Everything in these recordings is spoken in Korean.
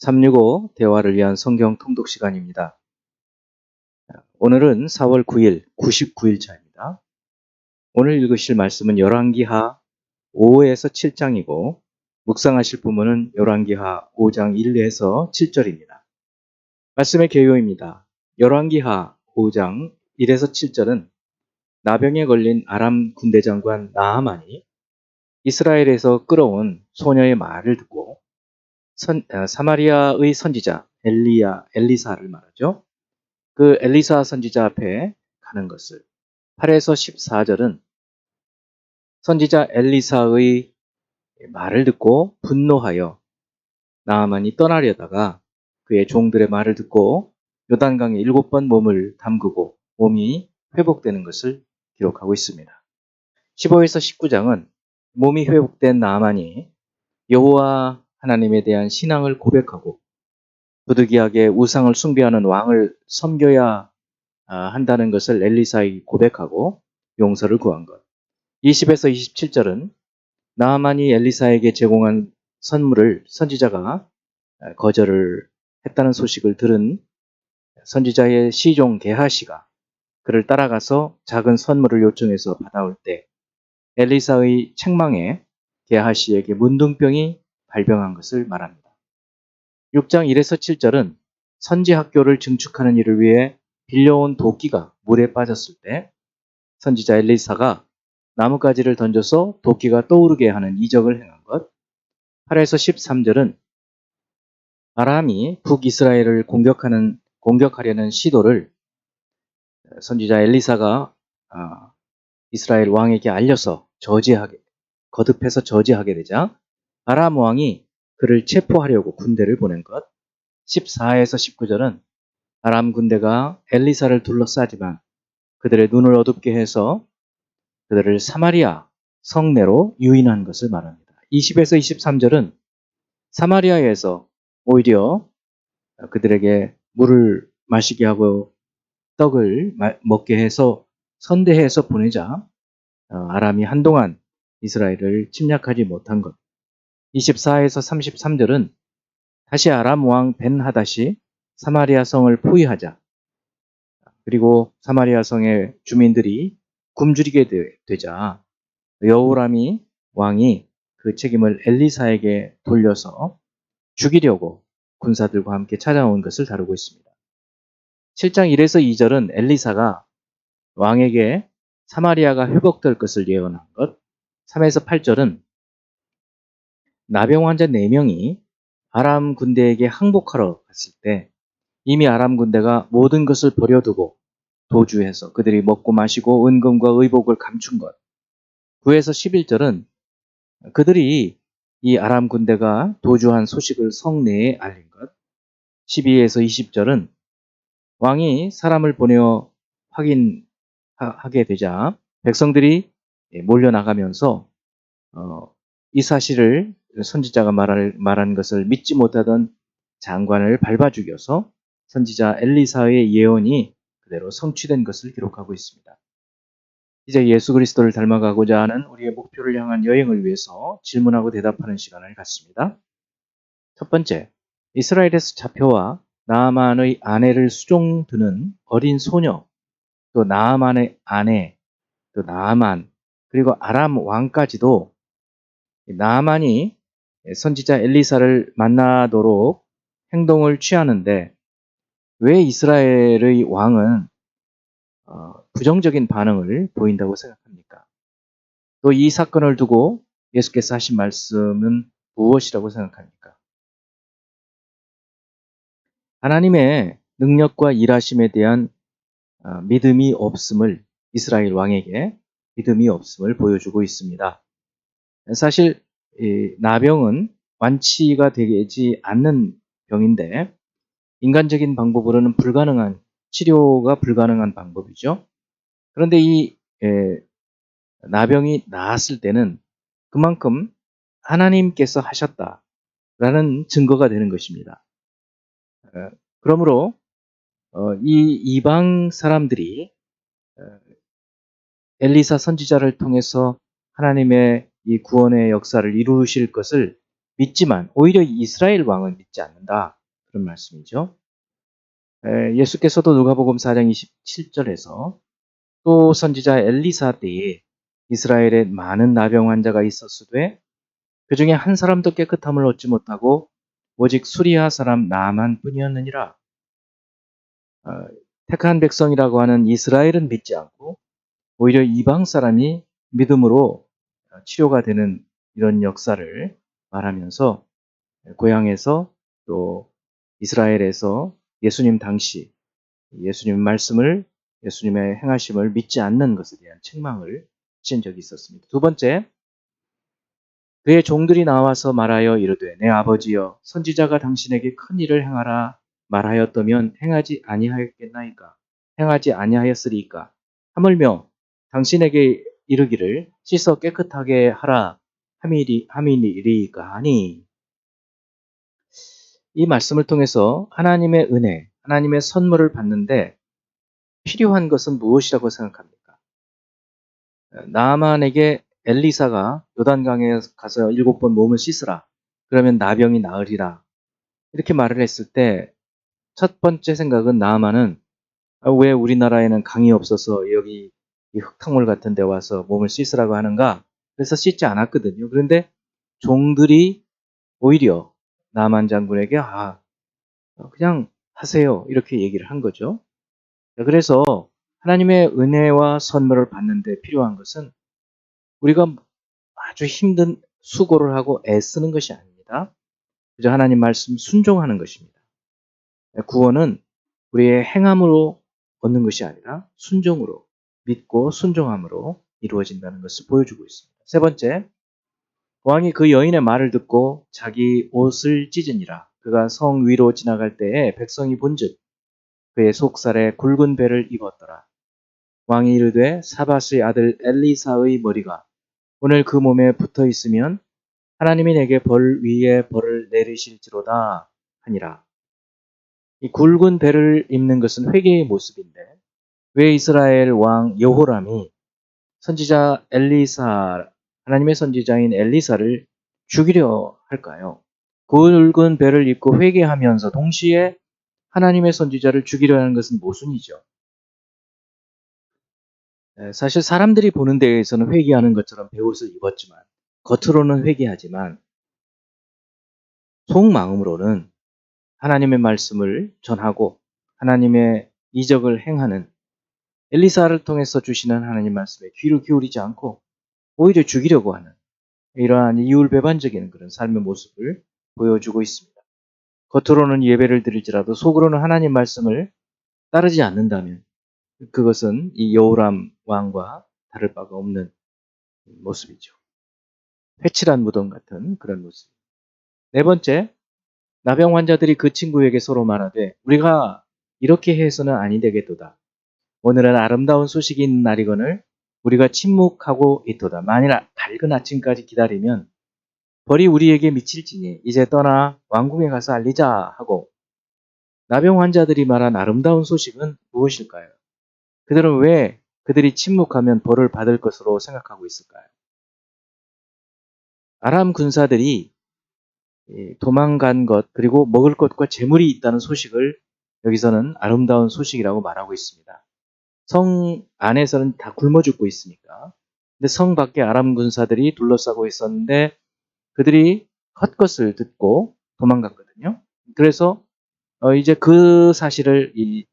365 대화를 위한 성경 통독 시간입니다. 오늘은 4월 9일 99일 차입니다. 오늘 읽으실 말씀은 열왕기하 5에서 7장이고 묵상하실 부분은 열왕기하 5장 1에서 7절입니다. 말씀의 개요입니다. 열왕기하 5장 1에서 7절은 나병에 걸린 아람 군대 장관 나아만이 이스라엘에서 끌어온 소녀의 말을 듣고 선, 아, 사마리아의 선지자 엘리야, 엘리사를 말하죠. 그 엘리사 선지자 앞에 가는 것을 8에서 14절은 선지자 엘리사의 말을 듣고 분노하여 나아만이 떠나려다가 그의 종들의 말을 듣고 요단강에 일곱 번 몸을 담그고 몸이 회복되는 것을 기록하고 있습니다. 15에서 19장은 몸이 회복된 나아만이 여호와 하나님에 대한 신앙을 고백하고 부득이하게 우상을 숭배하는 왕을 섬겨야 아, 한다는 것을 엘리사에 고백하고 용서를 구한 것. 20에서 27절은 나아만이 엘리사에게 제공한 선물을 선지자가 아, 거절을 했다는 소식을 들은 선지자의 시종 게하시가 그를 따라가서 작은 선물을 요청해서 받아올 때 엘리사의 책망에 게하시에게 문둥병이 발병한 것을 말합니다. 6장 1에서 7절은 선지 학교를 증축하는 일을 위해 빌려온 도끼가 물에 빠졌을 때 선지자 엘리사가 나뭇가지를 던져서 도끼가 떠오르게 하는 이적을 행한 것. 8에서 13절은 아람이 북이스라엘을 공격하는 공격하려는 시도를 선지자 엘리사가 아, 이스라엘 왕에게 알려서 저지하게 거듭해서 저지하게 되자 아람 왕이 그를 체포하려고 군대를 보낸 것. 14에서 19절은 아람 군대가 엘리사를 둘러싸지만 그들의 눈을 어둡게 해서 그들을 사마리아 성내로 유인한 것을 말합니다. 20에서 23절은 사마리아에서 오히려 그들에게 물을 마시게 하고 떡을 먹게 해서 선대해서 보내자 어, 아람이 한동안 이스라엘을 침략하지 못한 것. 24에서 33절은 다시 아람 왕 벤하닷이 사마리아 성을 포위하자 그리고 사마리아 성의 주민들이 굶주리게 되자 여호람이 왕이 그 책임을 엘리사에게 돌려서 죽이려고 군사들과 함께 찾아온 것을 다루고 있습니다. 7장 1에서 2절은 엘리사가 왕에게 사마리아가 회복될 것을 예언한 것, 3에서 8절은 나병 환자 4명이 아람 군대에게 항복하러 갔을 때 이미 아람 군대가 모든 것을 버려두고 도주해서 그들이 먹고 마시고 은금과 의복을 감춘 것. 9에서 11절은 그들이 이 아람 군대가 도주한 소식을 성내에 알린 것. 12에서 20절은 왕이 사람을 보내어 확인하게 되자 백성들이 몰려나가면서 어, 이 사실을 선지자가 말할, 말한 것을 믿지 못하던 장관을 밟아 죽여서 선지자 엘리사의 예언이 그대로 성취된 것을 기록하고 있습니다. 이제 예수 그리스도를 닮아가고자 하는 우리의 목표를 향한 여행을 위해서 질문하고 대답하는 시간을 갖습니다. 첫 번째, 이스라엘에서 잡혀와 나아만의 아내를 수종드는 어린 소녀, 또 나아만의 아내, 또 나아만, 그리고 아람 왕까지도 나아만이 선지자 엘리사를 만나도록 행동을 취하는데 왜 이스라엘의 왕은 어, 부정적인 반응을 보인다고 생각합니까? 또 이 사건을 두고 예수께서 하신 말씀은 무엇이라고 생각합니까? 하나님의 능력과 일하심에 대한 어, 믿음이 없음을 이스라엘 왕에게 믿음이 없음을 보여주고 있습니다. 사실 나병은 완치가 되지 않는 병인데 인간적인 방법으로는 불가능한 치료가 불가능한 방법이죠. 그런데 이 에, 나병이 나았을 때는 그만큼 하나님께서 하셨다라는 증거가 되는 것입니다. 어, 그러므로 어, 이 이방 사람들이 어, 엘리사 선지자를 통해서 하나님의 이 구원의 역사를 이루실 것을 믿지만 오히려 이스라엘 왕은 믿지 않는다. 그런 말씀이죠. 에, 예수께서도 누가복음 4장 27절에서 또 선지자 엘리사 때에 이스라엘에 많은 나병 환자가 있었으되 그 중에 한 사람도 깨끗함을 얻지 못하고 오직 수리아 사람 나만 뿐이었느니라. 어, 택한 백성이라고 하는 이스라엘은 믿지 않고 오히려 이방 사람이 믿음으로 치료가 되는 이런 역사를 말하면서 고향에서 또 이스라엘에서 예수님 당시 예수님 말씀을 예수님의 행하심을 믿지 않는 것에 대한 책망을 친 적이 있었습니다. 두 번째, 그의 종들이 나와서 말하여 이르되 내 아버지여 선지자가 당신에게 큰 일을 행하라 말하였다면 행하지 아니하였겠나이까 행하지 아니하였으리까 하물며 당신에게 이르기를 씻어 깨끗하게 하라 함이리 함이리이까 하니 이 말씀을 통해서 하나님의 은혜, 하나님의 선물을 받는데 필요한 것은 무엇이라고 생각합니까? 나만에게 엘리사가 요단강에 가서 일곱 번 몸을 씻으라. 그러면 나병이 나으리라. 이렇게 말을 했을 때 첫 번째 생각은 나아만은 아, 왜 우리나라에는 강이 없어서 여기 이 흙탕물 같은 데 와서 몸을 씻으라고 하는가? 그래서 씻지 않았거든요. 그런데 종들이 오히려 나만 장군에게 아 그냥 하세요 이렇게 얘기를 한 거죠. 그래서 하나님의 은혜와 선물을 받는데 필요한 것은 우리가 아주 힘든 수고를 하고 애쓰는 것이 아닙니다. 그저 하나님 말씀 순종하는 것입니다. 구원은 우리의 행함으로 얻는 것이 아니라 순종으로 믿고 순종함으로 이루어진다는 것을 보여주고 있습니다. 세 번째, 왕이 그 여인의 말을 듣고 자기 옷을 찢으니라. 그가 성 위로 지나갈 때에 백성이 본즉 그의 속살에 굵은 배를 입었더라. 왕이 이르되 사바스의 아들 엘리사의 머리가 오늘 그 몸에 붙어 있으면 하나님이 내게 벌 위에 벌을 내리실지로다 하니라. 이 굵은 배를 입는 것은 회개의 모습인데 왜 이스라엘 왕 여호람이 선지자 엘리사 하나님의 선지자인 엘리사를 죽이려 할까요? 굵은 배를 입고 회개하면서 동시에 하나님의 선지자를 죽이려 하는 것은 모순이죠. 예, 사실 사람들이 보는 데에서는 회개하는 것처럼 배옷을 입었지만 겉으로는 회개하지만 속마음으로는 하나님의 말씀을 전하고 하나님의 이적을 행하는 엘리사를 통해서 주시는 하나님 말씀에 귀를 기울이지 않고 오히려 죽이려고 하는 이러한 이율배반적인 그런 삶의 모습을 보여주고 있습니다. 겉으로는 예배를 드릴지라도 속으로는 하나님 말씀을 따르지 않는다면 그것은 이 여호람 왕과 다를 바가 없는 모습이죠. 회칠한 무덤 같은 그런 모습. 네 번째, 나병 환자들이 그 친구에게 서로 말하되 우리가 이렇게 해서는 아니 되겠도다. 오늘은 아름다운 소식이 있는 날이거늘 우리가 침묵하고 있도다. 만일 밝은 아침까지 기다리면 벌이 우리에게 미칠지니 이제 떠나 왕궁에 가서 알리자 하고 나병 환자들이 말한 아름다운 소식은 무엇일까요? 그들은 왜 그들이 침묵하면 벌을 받을 것으로 생각하고 있을까요? 아람 군사들이 도망간 것 그리고 먹을 것과 재물이 있다는 소식을 여기서는 아름다운 소식이라고 말하고 있습니다. 성 안에서는 다 굶어 죽고 있으니까. 근데 성 밖에 아람 군사들이 둘러싸고 있었는데 그들이 헛것을 듣고 도망갔거든요. 그래서 어 이제 그 사실을 이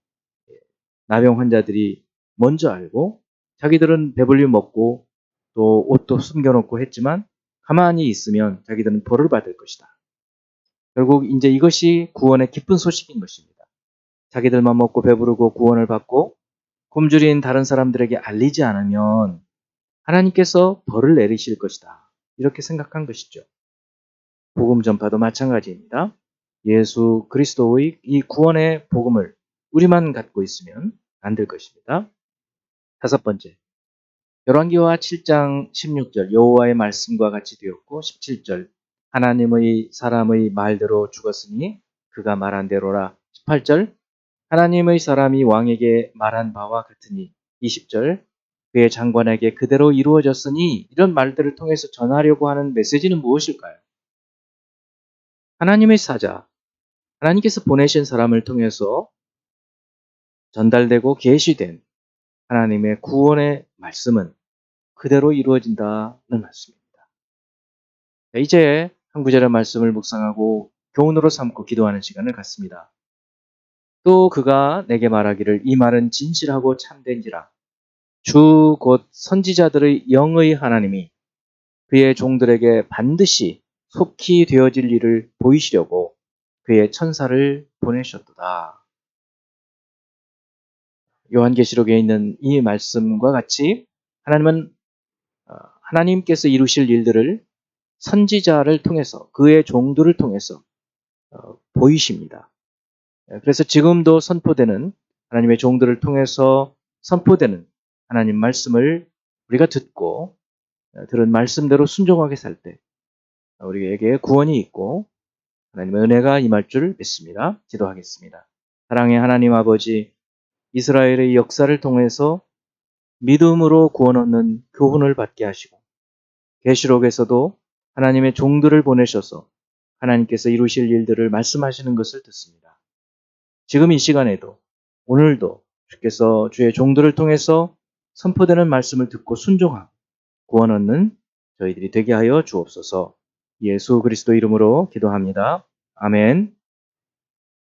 나병 환자들이 먼저 알고 자기들은 배불리 먹고 또 옷도 숨겨놓고 했지만 가만히 있으면 자기들은 벌을 받을 것이다. 결국 이제 이것이 구원의 기쁜 소식인 것입니다. 자기들만 먹고 배부르고 구원을 받고 굶주린 다른 사람들에게 알리지 않으면 하나님께서 벌을 내리실 것이다. 이렇게 생각한 것이죠. 복음 전파도 마찬가지입니다. 예수 그리스도의 이 구원의 복음을 우리만 갖고 있으면 안 될 것입니다. 다섯 번째. 열왕기와 7장 16절 여호와의 말씀과 같이 되었고 17절 하나님의 사람의 말대로 죽었으니 그가 말한 대로라 18절 하나님의 사람이 왕에게 말한 바와 같으니 20절 그의 장관에게 그대로 이루어졌으니 이런 말들을 통해서 전하려고 하는 메시지는 무엇일까요? 하나님의 사자, 하나님께서 보내신 사람을 통해서 전달되고 계시된 하나님의 구원의 말씀은 그대로 이루어진다는 말씀입니다. 자, 이제 한 구절의 말씀을 묵상하고 교훈으로 삼고 기도하는 시간을 갖습니다. 또 그가 내게 말하기를 이 말은 진실하고 참된지라 주 곧 선지자들의 영의 하나님이 그의 종들에게 반드시 속히 되어질 일을 보이시려고 그의 천사를 보내셨도다. 요한계시록에 있는 이 말씀과 같이 하나님은 어, 하나님께서 이루실 일들을 선지자를 통해서 그의 종들을 통해서 어, 보이십니다. 예, 그래서 지금도 선포되는 하나님의 종들을 통해서 선포되는 하나님 말씀을 우리가 듣고 어, 들은 말씀대로 순종하게 살 때 우리에게 구원이 있고 하나님의 은혜가 임할 줄 믿습니다. 기도하겠습니다. 사랑의 하나님 아버지 이스라엘의 역사를 통해서 믿음으로 구원 얻는 교훈을 받게 하시고 계시록에서도 하나님의 종들을 보내셔서 하나님께서 이루실 일들을 말씀하시는 것을 듣습니다. 지금 이 시간에도 오늘도 주께서 주의 종들을 통해서 선포되는 말씀을 듣고 순종하고 구원 얻는 저희들이 되게 하여 주옵소서. 예수 그리스도 이름으로 기도합니다. 아멘.